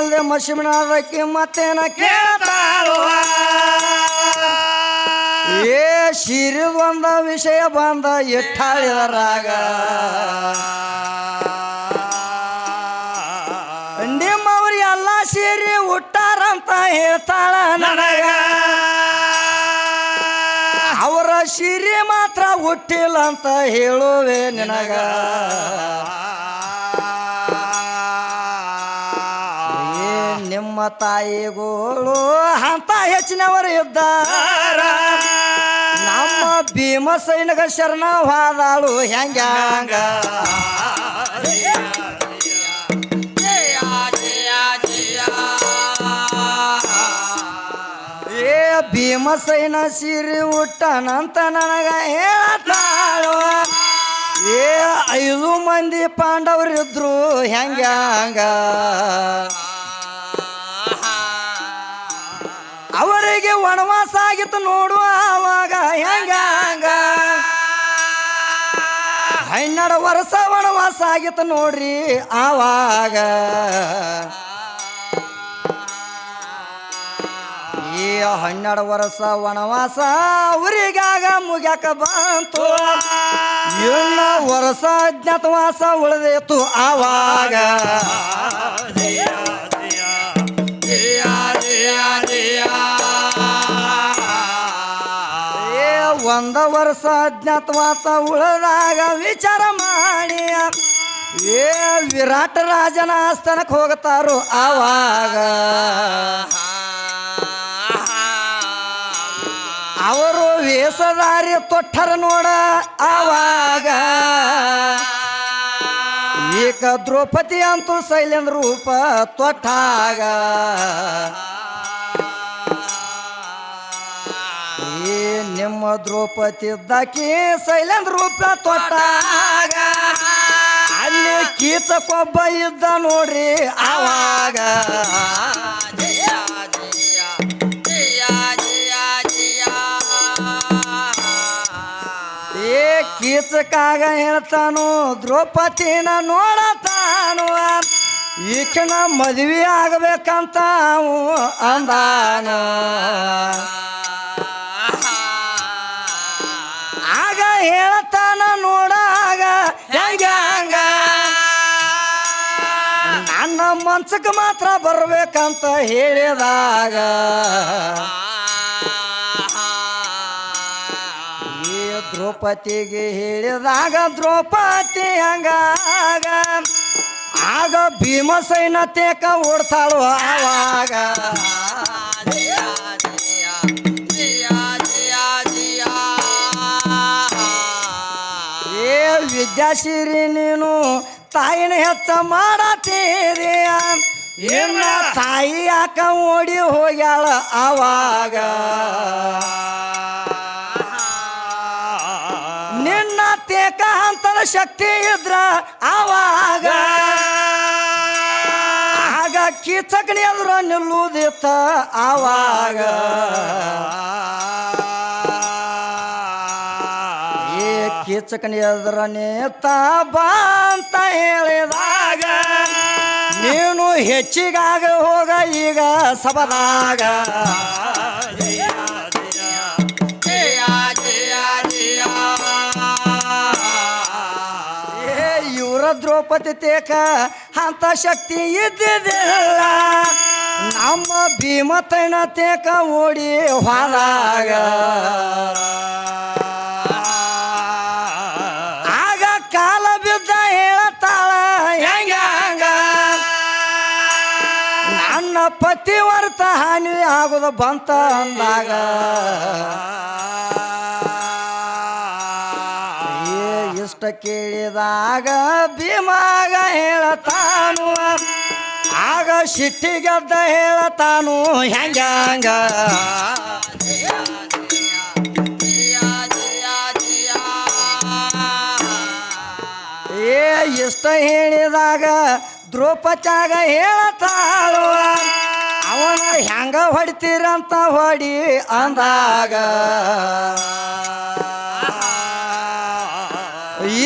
ಅಲ್ದೆ ಮಸಿಮಿನಾದಕ್ಕೆ ಮತ್ತೇನ ಕೇಳ್ತಾಳು ಏ ಸಿರಿದೊಂದ ವಿಷಯ ಬಂದ ಎಟ್ಟಾಳಿದರಾಗ? ನಿಮ್ಮವ್ರು ಎಲ್ಲ ಸೇರಿ ಹುಟ್ಟಾರಂತ ಹೇಳ್ತಾಳ ನನಗ. ಅವರ ಸಿರಿ ಮಾತ್ರ ಹುಟ್ಟಿಲ್ಲ ಅಂತ ಹೇಳುವೆ ನಿನಗ. ನಿಮ್ಮ ಅಂತ ಹೆಚ್ಚಿನವರು ಇದ್ದಾರ. ನಮ್ಮ ಭೀಮ ಸೈನಿಕ ಶರಣವಾದಾಳು ಹೆಂಗ ಹಂಗ ಏ ಭೀಮಸೈನ ಸಿರಿ ಹುಟ್ಟನಂತ ನನಗ ಹೇಳತಾಳು ಏ ಐದು ಮಂದಿ ಪಾಂಡವರಿದ್ರು ಹೆಂಗ? ವನವಾಸ ಆಗಿತ್ತು ನೋಡುವ ಆವಾಗ. ಹೆಂಗ ಹನ್ನೆರಡು ವರ್ಷ ವನವಾಸ ಆಗಿತ್ತು ನೋಡ್ರಿ ಆವಾಗ. ಈ ಹನ್ನೆರಡು ವರ್ಷ ವನವಾಸ ಊರಿಗಾಗ ಮುಗ್ಯಾಕ ಬಂತು. ಇನ್ನ ವರ್ಷ ಅಜ್ಞಾತವಾಸ ಉಳಿದಿತ್ತು ಆವಾಗ. ಒಂದ ವರ್ಷ ಅಜ್ಞಾತವಾಸ ಉಳದಾಗ ವಿಚಾರ ಮಾಡಿ ಏ ವಿರಾಟ ರಾಜನ ಆಸ್ಥಾನಕ್ಕೆ ಹೋಗ್ತಾರೋ ಆವಾಗ. ಅವರು ವೇಷಧಾರಿ ತೊಟ್ಟರ ನೋಡ ಆವಾಗ. ಏಕ ದ್ರೌಪದಿ ಅಂತೂ ಶೈಲೇಂದ್ರ ರೂಪ ತೊಟ್ಟಾಗ. ನಿಮ್ಮ ದ್ರೌಪದಿ ದಾಕಿ ಶೈಲೇಂದ್ರ ರೂಪ ತೊಟ್ಟಾಗ ಅಲ್ಲಿ ಕೀಚಕೊಬ್ಬ ಇದ್ದ ನೋಡ್ರಿ ಆವಾಗ ಏ ಕೀಚಕಾಗ ಹೇಳ್ತಾನು ದ್ರೌಪದಿನ ನೋಡತಾನು ಈಕಿನ ಮದುವೆ ಆಗಬೇಕಂತ ಅಂದಾನು ಹೇಳ್ತಾನ ನೋಡಾಗ ಹೆಂಗ ಹಂಗ. ನನ್ನ ಮನ್ಸಕ್ಕೆ ಮಾತ್ರ ಬರ್ಬೇಕಂತ ಹೇಳಿದಾಗ. ಈ ದ್ರೌಪದಿಗೆ ಹೇಳಿದಾಗ ದ್ರೌಪದಿ ಹಂಗಾಗ ಆಗ ಭೀಮಸೈನ ತೇಕ ಓಡ್ತಾಳು ಆವಾಗ. ವಿದ್ಯಾಶಿರಿ ನೀನು ತಾಯಿನ ಹೆಚ್ಚ ಮಾಡತೀರಿಯ ಏನ ತಾಯಿ ಯಾಕ ಓಡಿ ಹೋಗ್ಯಾಳ ಆವಾಗ? ನಿನ್ನ ತೇಕ ಅಂತದ ಶಕ್ತಿ ಇದ್ರ ಆವಾಗ? ಆಗ ಕೀಚಕಣಿ ಎದುರು ನಿಲ್ಲುದಿತ್ತ ಆವಾಗ? ಏ ಎದುರನೇ ತಾ ಬಾ ಅಂತ ಹೇಳಿದಾಗ, ನೀನು ಹೆಚ್ಚಿಗಾಗ ಹೋಗ ಈಗ ಸಬದಾಗ ಏ ದ್ರೌಪದಿ ತೇಕ ಅಂತ ಶಕ್ತಿ ಇದ್ದಿದ್ದಿಲ್ಲ. ನಮ್ಮ ಭೀಮತೈನ ತೇಕ ಓಡಿ ಹೋದಾಗ ಪತಿವರ್ತ ಹಾನಿ ಆಗುದ ಬಂತ ಅಂದಾಗ. ಇಷ್ಟ ಕೇಳಿದಾಗ ಭೀಮಾಗ ಹೇಳತಾನು. ಆಗ ಸಿಟ್ಟಿಗೆದ್ದ ಹೇಳತಾನು. ಹಂಗ ಏ, ಇಷ್ಟ ಹೇಳಿದಾಗ ದ್ರೌಪಚಾಗ ಹೇಳತಾಳು, ಅವನ ಹೆಂಗ ಹೊಡಿತೀರಂತ ಹೊಡಿ ಅಂದಾಗ.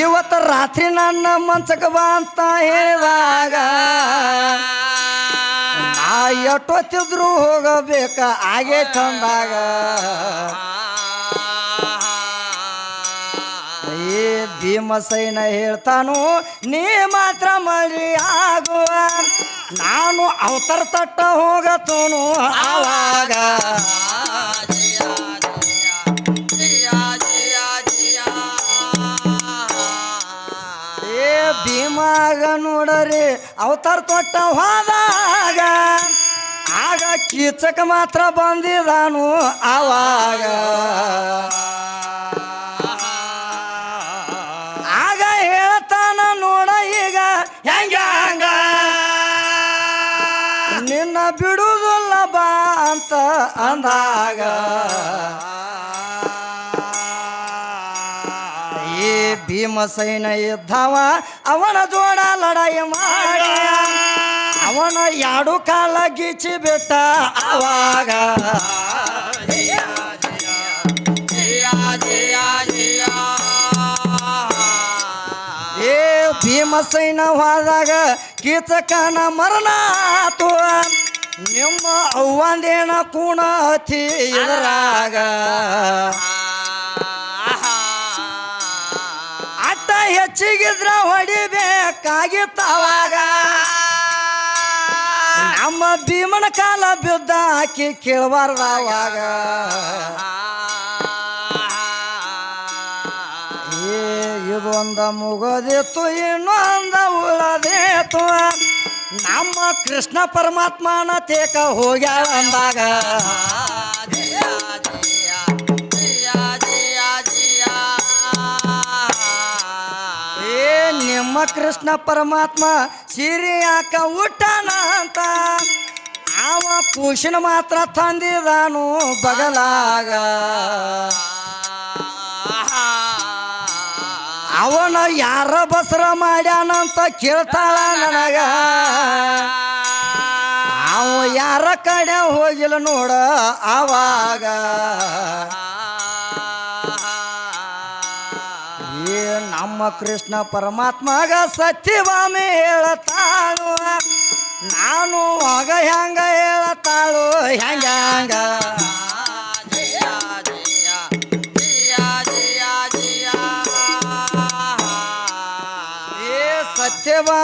ಇವತ್ತು ರಾತ್ರಿ ನನ್ನ ಮಂಚಕ ಬಾ ಅಂತ ಹೇಳಿದಾಗ ಆ ಎಷ್ಟೊತ್ತಿದ್ರು ಹೋಗಬೇಕ? ಹಾಗೆ ತಂದಾಗ. ಭೀಮಸೈನ ಹೇಳ್ತಾನು, ನೀ ಮಾತ್ರ ಮಳಿ ಆಗುವ. ನಾನು ಅವತರ ತಟ್ಟ ಹೋಗತನು ಆವಾಗ. ಏ ಭೀಮಾಗ ನೋಡರಿ, ಅವತಾರ ತೊಟ್ಟ ಹೋದಾಗ. ಆಗ ಕೀಚಕ ಮಾತ್ರ ಬಂದಿದಾನು ಆವಾಗ. ಅಂದಾಗ. ಏ ಭೀಮಸೈನ ಇದ್ದವ, ಅವನ ಜೋಡ ಲಡಾಯಿ ಮಾಡಿ. ಅವನ ಎರಡು ಕಾಲ ಗೀಚಿ ಬಿಟ್ಟ ಅವಾಗ ಏ ಭೀಮಸೈನ ಹೋದಾಗ ಕೀಚಕನ ಮರಣ ಆತು. ನಿಮ್ಮ ಅವ್ವಂದೇನ ಕೂಣ ಹತಿ ಇದರಾಗ ಅಟ್ಟ ಹೆಚ್ಚಿಗಿದ್ರ ಹೊಡಿಬೇಕಾಗಿತ್ತವಾಗ. ನಮ್ಮ ಭೀಮನ ಕಾಲ ಬಿದ್ದ ಹಾಕಿ ಏ, ಇದೊಂದ ಮುಗೋದಿತ್ತು, ಇನ್ನೊಂದ ಉಳದೇತು ನಮ್ಮ ಕೃಷ್ಣ ಪರಮಾತ್ಮನ ತೇಕ ಹೋಗ್ಯಾಳ ಅಂದಾಗ. ಏ, ನಿಮ್ಮ ಕೃಷ್ಣ ಪರಮಾತ್ಮ ಸಿರಿ ಯಾಕ ಊಟನ ಅಂತ. ಅವ ಕೂಶಿನ ಮಾತ್ರ ತಂದಿದಾನು ಬಗಲಾಗ. ಅವನ ಯಾರ ಬಸರ ಮಾಡ್ಯಾನಂತ ಕೇಳ್ತಾಳ ನನಗ. ಅವ ಯಾರ ಕಡೆ ಹೋಗಿಲ್ಲ ನೋಡ ಆವಾಗ. ಏ, ನಮ್ಮ ಕೃಷ್ಣ ಪರಮಾತ್ಮಗ ಸತ್ಯವಾಮಿ ಹೇಳತಾಳು. ನಾನು ಮಗ ಹೆಂಗ ಹೇಳತಾಳು ಹೆಂಗ.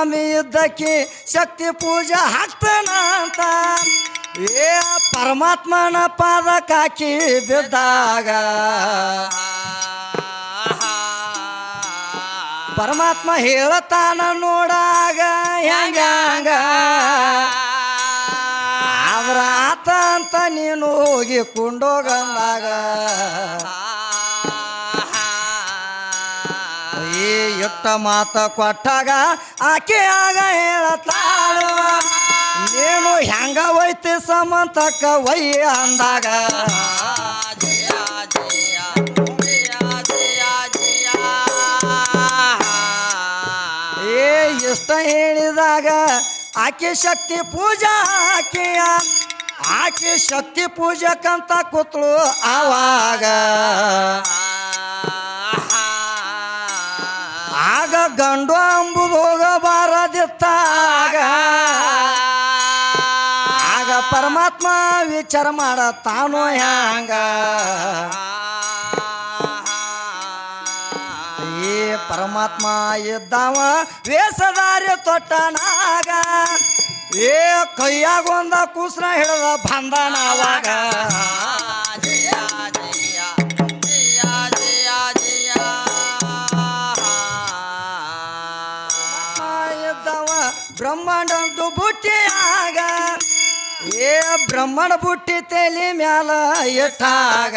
ಸತ್ಯವಾಮಿ ಇದ್ದಕ್ಕೆ ಶಕ್ತಿ ಪೂಜೆ ಹಾಕ್ತಾನ ಅಂತ ಏ, ಪರಮಾತ್ಮನ ಪಾದ ಕಾಕಿ ಬಿದ್ದಾಗ. ಪರಮಾತ್ಮ ಹೇಳತಾನ ನೋಡಾಗ, ಹೆಂಗ ಅವರ ಆತ ಅಂತ ನೀನು ಹೋಗಿ ಕೊಂಡೋಗಂದಾಗ. ಎಟ್ಟ ಮಾತ ಕೊಟ್ಟಾಗ ಆಕೆ ಆಗ ಹೇಳತಾಳು ನೀನು ಹೆಂಗ ಒಯ್ತಿ ಸಮಂತಕ್ಕ ಒಯ್ಯ ಅಂದಾಗ. ಏ, ಇಷ್ಟ ಹೇಳಿದಾಗ ಆಕೆ ಶಕ್ತಿ ಪೂಜಾ ಆಕೆಯ. ಆಕೆ ಶಕ್ತಿ ಪೂಜಕಂತ ಕೂತ್ಳು ಆವಾಗ. ಗಂಡು ಅಂಬುದು ಹೋಗಬಾರದಿತ್ತಾಗ ಆಗ ಪರಮಾತ್ಮ ವಿಚಾರ ಮಾಡ ತಾನು ಹ್ಯಾಂಗ? ಏ ಪರಮಾತ್ಮ ಇದ್ದಾವ ವೇಷದಾರಿ ತೊಟ್ಟನಾಗ. ಏ ಕೈಯಾಗೊಂದ ಕೂಸ್ನ ಹಿಡಿದ ಬಂದನವಾಗ. ಬ್ರಹ್ಮಣ ಬುಟ್ಟಿ ತೆಲಿ ಮ್ಯಾಲ ಎಟ್ಟಾಗ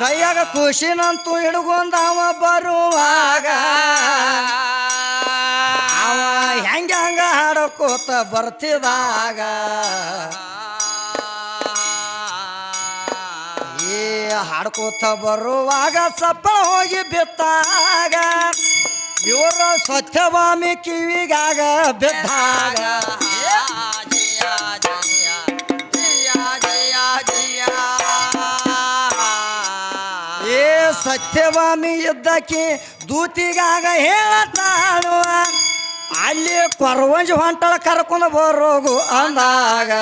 ಕೈಯಾಗ ಖುಷಿನಂತೂ ಹಿಡ್ಕೊಂಡವ ಬರುವಾಗ ಅವ ಹೆಂಗ ಹಂಗ ಹಾಡಕೋತ ಬರ್ತಿದಾಗ ಏ ಹಾಡ್ಕೋತ ಬರುವಾಗ ಸಪ್ಪ ಹೋಗಿ ಬಿತ್ತಾಗ ಇವರ ಸ್ವಚ್ಛವಾಮಿ ಕಿವಿಗಾಗ ಬಿದ್ದಾಗ. ಏ ಸತ್ಯವಾಮಿ ಇದ್ದಕ್ಕೆ ದೂತಿಗಾಗ ಹೇಳತಾಳು ಅಲ್ಲಿ ಕೊರವಂಜಿ ಹೊಂಟಳ ಕರ್ಕೊಂಡು ಬರೋಗು ಅಂದಾಗ.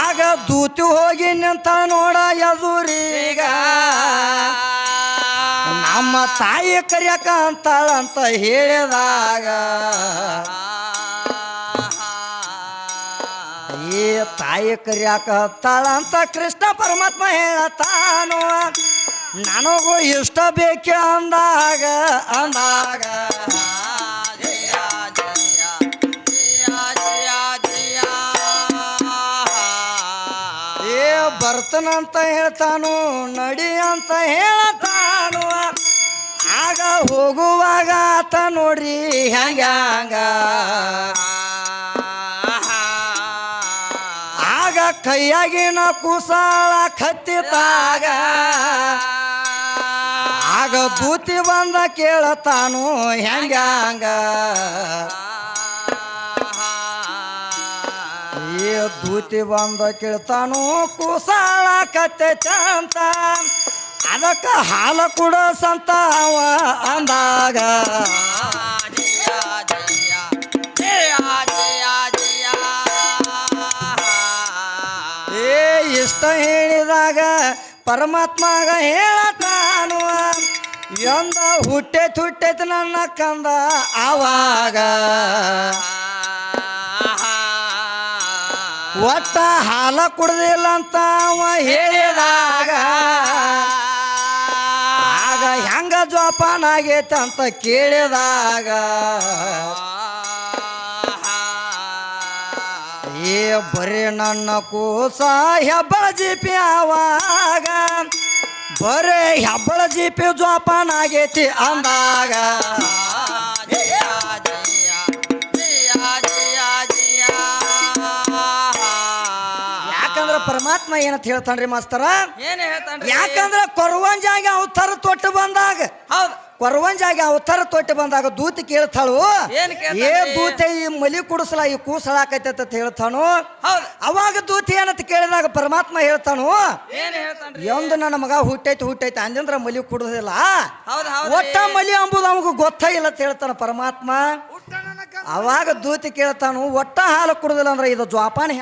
ಆಗ ದೂತಿ ಹೋಗಿ ನಿಂತ ನೋಡ ಎದುರೀಗ. ನಮ್ಮ ತಾಯಿ ಕರಿಯಕ ಅಂತಾಳಂತ ಹೇಳಿದಾಗ ಈ ತಾಯಿ ಕರಿಯಾಕ ಅಂತ ಕೃಷ್ಣ ಪರಮಾತ್ಮ ಹೇಳತಾನು ನನಗೂ ಇಷ್ಟ ಬೇಕೆ ಅಂದಾಗ ಅಂದಾಗ, ಏ, ಬರ್ತನಂತ ಹೇಳ್ತಾನು, ನಡಿ ಅಂತ ಹೇಳತಾನು ಆಗ ಹೋಗುವಾಗ ಆತ ನೋಡ್ರಿ ಹ್ಯಾಂಗ ಹಂಗ. ಆಗ ಕೈಯಾಗಿನ ಕುಸಾಳ ಕತ್ತಿತಾಗ. ಆಗ ಭೂತಿ ಬಂದ ಕೇಳತಾನು ಹೆಂಗ ಹಂಗ. ಈ ದೂತಿ ಬಂದ ಕೇಳ್ತಾನು, ಕುಸಾಳ ಕತ್ತೆ ಚಂತ. ಅದಕ್ಕ ಹಾಲ ಕೂಡ ಸಂತ ಅವ ಅಂದಾಗ. ಏ, ಇಷ್ಟ ಹೇಳಿದಾಗ ಪರಮಾತ್ಮಗ ಹೇಳತಾನು ಎಂದ ಹುಟ್ಟೆ ಹುಟ್ಟೈತ್ ನನ್ನ ಕಂದ ಆವಾಗ. ಒಟ್ಟ ಹಾಲ ಕುಡ್ದಿಲ್ಲ ಅಂತ ಅವ ಹೇಳಿದಾಗ. ಜೋಪಾನ ಅಂತ ಕೇಳಿದಾಗ, ಏ ಬರೀ ನನ್ನ ಕೂಸ ಹೆಬ್ಬಳ ಜೀಪಿ ಆವಾಗ ಬರೇ ಹೆಬ್ಬಳ ಜೀಪಿ ಜೋಪಾನ ಆಗೈತಿ ಅಂದಾಗ ಪರಮಾತ್ಮ ಏನಂತ ಹೇಳ್ತಾನ್ರಿ ಮಾಸ್ತರ? ಏನ್ ಹೇಳ್ತಾನ್ರಿ? ಯಾಕಂದ್ರ ಕೊರವಂಜಾಗಿ ಅವತಾರ ತೊಟ್ಟು ಬಂದಾಗ ಹೌದ್. ಕೊರವಂಜಾಗಿ ಅವತಾರ ತೊಟ್ಟು ಬಂದಾಗ ದೂತಿ ಕೇಳ್ತಾಳು. ಏನ್ ಕೇಳ್ತಾನ್ರಿ? ಏ ದೂತೆ ಈ ಮಲಿ ಕುಡಿಸಲ ಈ ಕೂಸಲಾಕೈತೆ ಅಂತ ಹೇಳ್ತಾನು? ಹೌದ್. ಅವಾಗ ದೂತಿ ಏನಂತ ಕೇಳಿದಾಗ ಪರಮಾತ್ಮ ಹೇಳ್ತಾನು? ಏನ್ ಹೇಳ್ತಾನ್ರಿ? ಎಂದು ನನ್ನ ಮಗ ಹುಟ್ಟೈತಿ ಹುಟ್ಟೈತಿ ಅಂದ್ರ ಮಲಿ ಕುಡುದಿಲ್ಲ. ಹೌದ್ ಹೌದ್. ಒಟ್ಟ ಮಲಿ ಅಂಬುದು ಅವಾಗ ಗೊತ್ತೇ ಇಲ್ಲ ಅಂತ ಹೇಳ್ತಾನ ಪರಮಾತ್ಮ. ಅವಾಗ ದೂತಿ ಕೇಳ್ತಾನು ಒಟ್ಟ ಹಾಲು ಕುಡುದಿಲ್ಲ ಅಂದ್ರೆ ಇದು ಜ್ವಾಪಾನ